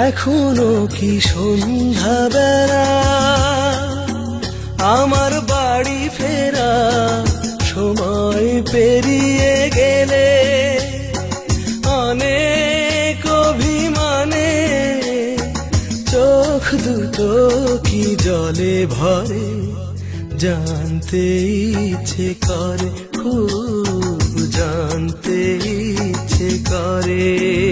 এখনও কি সন্ধ্যা বেড়া আমার বাড়ি ফেরা, সময় পেরিয়ে গেলে অনেক অভিমানে চোখ দুটো কি জলে ভরে, জানতে ইচ্ছে করে, খুব জানতে ইচ্ছে করে।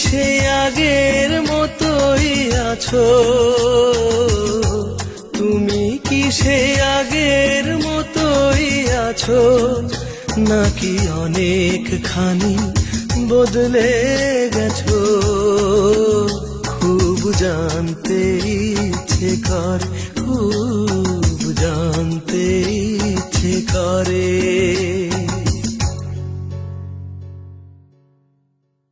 সে আগের মতোই আছো। তুমি কি সে আগের মতোই আছো? নাকি অনেক খানি বদলে গেছো?